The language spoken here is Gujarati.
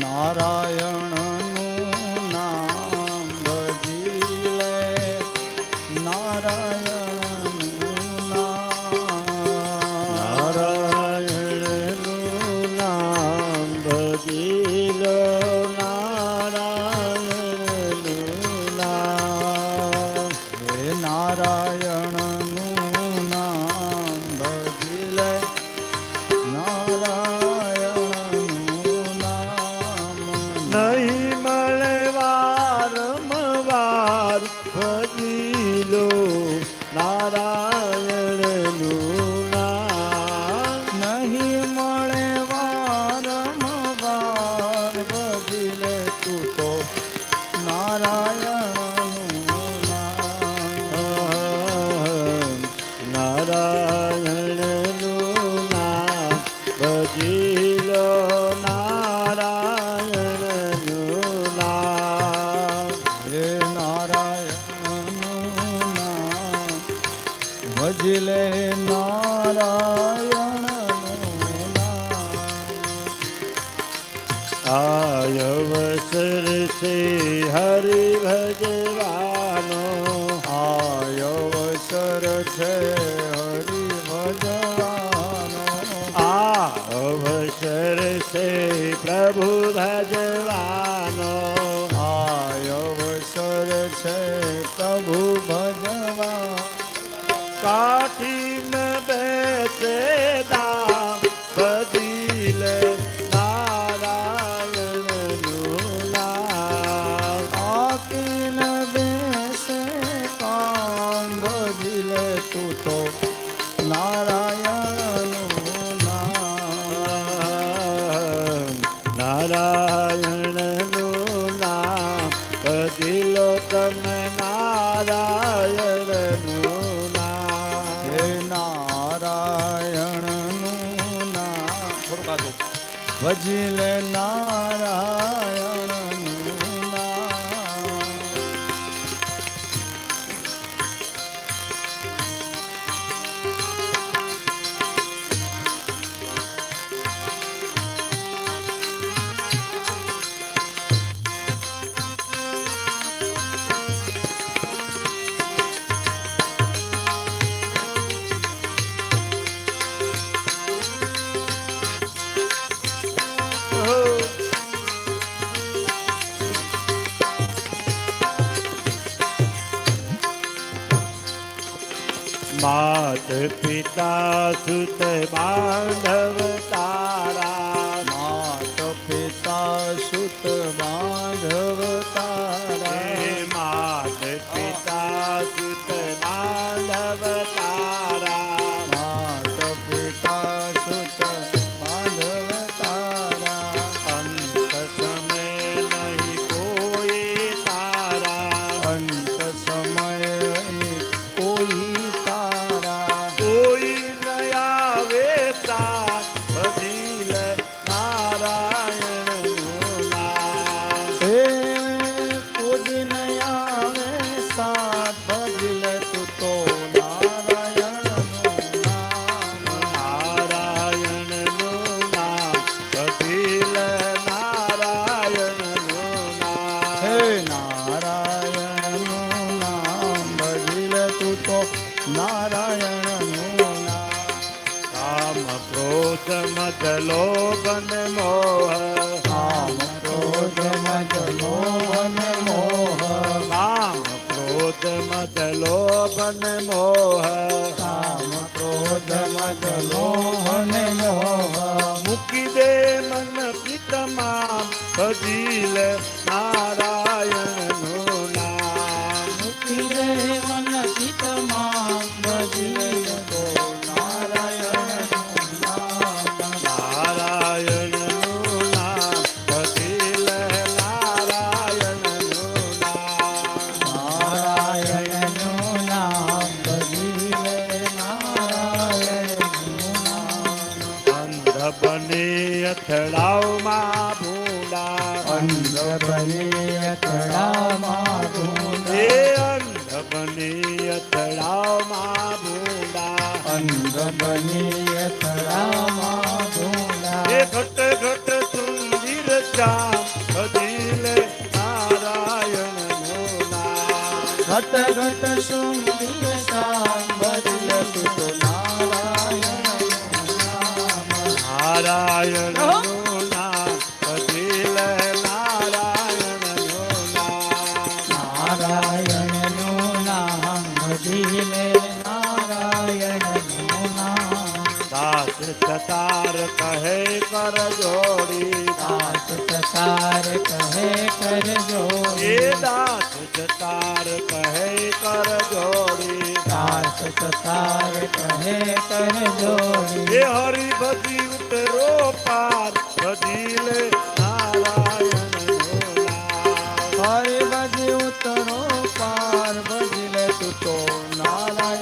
નારાયણનું નામ ભજી લે. નારાયણનું નારાયણનું નામ ભજીલો નારાયણનું નામ. હે નારાયણનું નામ ભજી લે નારાયણનું નામ. આયવસર છે હરિ આયવસર છે અવસર છે પ્રભુ ભજવાનો. આયવસર છે પ્રભુ ભજવા. કાઠીન નારાયણનું નામ. બદીલો તમે નારાયણનું નામ. હે નારાયણનું નામ. ભજી લે નારાયણનું પિતા સુત બાંધવ તારા માત પિતા સુત બાંધવ તારા માત પિતા સુત નામ કામ ક્રોધ મત લોભન ને મોહ કામ ક્રોધ મત લોભન મોહ કામ ક્રોધ મત લોભન ને મોહ કામ ક્રોધ મત લોભન મોહ મૂકી દે મન પિતમાં ભજીલ નારાયણનું તળાવમાં ભૂલા અંધ બને તળાવમાં ભૂલા અંધ બને તળાવમાં ભૂલા અંધ બને તળાવમાં ભૂલા એ ઘટ ઘટ સુંદર શ્યામ ભજીલે નારાયણ મોના ઘટ ઘટ સુંદર નારાયણનું નામ દાસ ચતાર કહે કર જોડી દાસ કતાર કહે કર એ જોડી દાસ કતાર કહે કર જોડી દાસ કતાર કહે કર જોડી એ હરી બધી ઉતરો પાર બધી લે